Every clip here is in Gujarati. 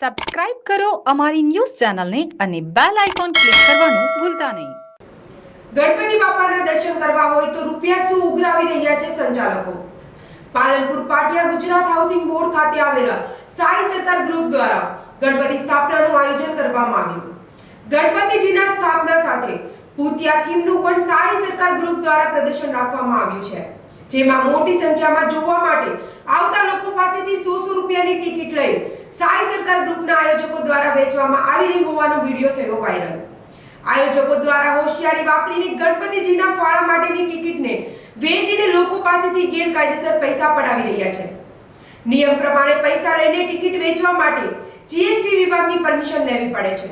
સબસ્ક્રાઇબ કરો અમારી ન્યૂઝ ચેનલને અને બેલ આઇકોન ક્લિક કરવાનું ભૂલતા નહીં. ગણપતિ બાપાના દર્શન કરવા હોય તો રૂપિયા શું ઉઘરાવી રહ્યા છે સંચાલકો? પાલનપુર પાટિયા ગુજરાત હાઉસિંગ બોર્ડ ખાતે આવેલા સાઈ સરકાર ગ્રુપ દ્વારા ગણપતિ સ્થાપનાનું આયોજન કરવામાં આવ્યું. ગણપતિજીના સ્થાપના સાથે ભૂતિયા થીમનું પણ સાઈ સરકાર ગ્રુપ દ્વારા પ્રદર્શન રાખવામાં આવ્યું છે. જેમાં મોટી સંખ્યામાં જોવા માટે આવતા લોકો પાસેથી સો સો રૂપિયાની ટિકિટ લઈ સાઈ સરકાર ગ્રુપના આયોજકો દ્વારા વેચવામાં આવી રહી હોવાનો વીડિયો થયો વાયરલ. આયોજકો દ્વારા હોશિયારી વાપરીને ગણપતિજીના ફાળા માટેની ટિકિટને વેચીને લોકો પાસેથી ગેરકાયદેસર પૈસા પડાવી રહ્યા છે. નિયમ પ્રમાણે પૈસા લઈને ટિકિટ વેચવા માટે જીએસટી વિભાગની પરમિશન લેવી પડે છે.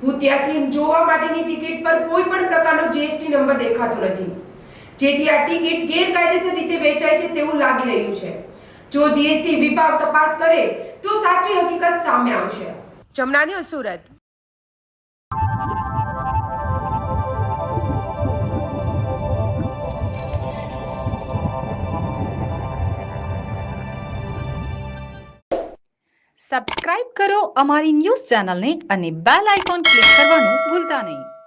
ભૂતિયાથી જોવા માટેની ટિકિટ પર કોઈ પણ પ્રકારનો જીએસટી નંબર દેખાતો નથી. જેથી આ ટિકિટ ગેરકાયદેસર રીતે વેચાય છે તેવું લાગી રહ્યું છે. જો જીએસટી વિભાગ તપાસ કરે તો સાચી હકીકત સામે આવશે. ન્યૂઝ સુરત. સબસ્ક્રાઇબ કરો અમારી ન્યૂઝ ચેનલને અને બેલ આઇકોન ક્લિક કરવાનું ભૂલતા નહીં.